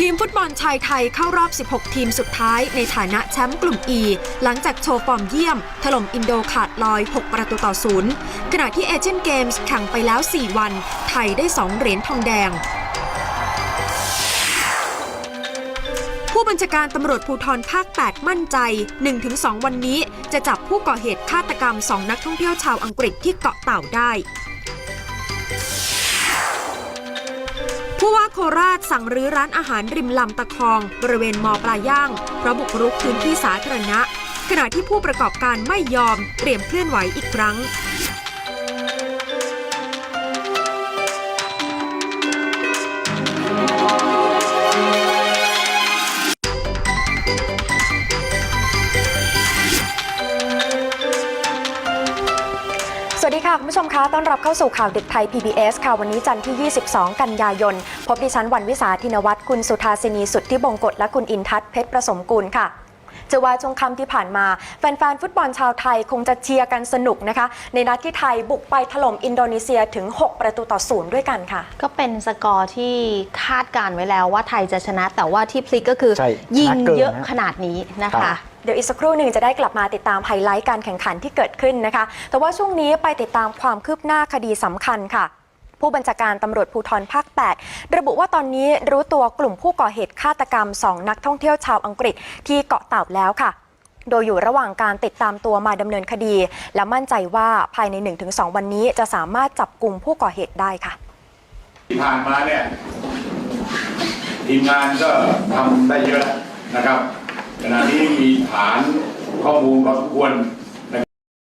ทีมฟุตบอลชายไทยเข้ารอบ 16 ทีมสุดท้ายในฐานะแชมป์กลุ่ม E หลังจากโชว์ฟอร์มเยี่ยม ถล่มอินโดขาดลอย 6 ประตูต่อศูนย์ขณะที่เอเชียนเกมส์แข่งไปแล้ว 4 วัน ไทยได้ 2 เหรียญทองแดงผู้บัญชาการตำรวจภูธรภาค 8 มั่นใจ 1-2 วันนี้จะจับผู้ก่อเหตุฆาตกรรม 2 นักท่องเที่ยวชาวอังกฤษที่เกาะเต่าได้ โคราชสั่งรื้อร้านอาหารริมลำตะคอง บริเวณมอปลาย่าง เพราะบุกรุกพื้นที่สาธารณะ ขณะที่ผู้ประกอบการไม่ยอมเตรียมเคลื่อนไหวอีกครั้ง สวัสดีค่ะ คุณผู้ชมคะ ต้อนรับเข้าสู่ข่าวดึกไทย PBS ค่ะ วันนี้จันทร์ที่ 22 กันยายน พบดิฉันวันวิสาธินวัตรคุณสุธาสินีสุทธิบงกฎและคุณอินทัศน์เพชรประสมกุลค่ะเจะว่าช่วงค่ำที่ผ่านมา แฟนๆ ฟุตบอลชาวไทยคงจะเชียร์กันสนุกนะคะ ในนัดที่ไทยบุกไปถล่มอินโดนีเซียถึง 6 ประตูต่อศูนย์ด้วยกันค่ะ ก็เป็นสกอร์ที่คาดการไว้แล้วว่าไทยจะชนะ แต่ว่าที่พลิกก็คือใช่ยิงชนะเกินเยอะนะขนาดนี้นะครัคะบ เดี๋ยวอีกสักครู่หนึ่งจะได้กลับมาติดตามไฮไลท์การแข่งขันที่เกิดขึ้นนะคะ แต่ว่าช่วงนี้ไปติดตามความคืบหน้าคดีสำคัญค่ะผู้บัญชาการตำรวจภูธรภาค 8 ระบุว่าตอนนี้รู้ตัวกลุ่มผู้ก่อเหตุฆาตกรรม 2 นักท่องเที่ยวชาวอังกฤษที่เกาะเต่าแล้วค่ะ โดยอยู่ระหว่างการติดตามตัวมาดำเนินคดี และมั่นใจว่าภายใน 1-2 วันนี้จะสามารถจับกลุ่มผู้ก่อเหตุได้ค่ะ ที่ผ่านมาเนี่ยทีมงานก็ทำได้เยอะนะครับ ขณะนี้มีฐานข้อมูลพอสมควร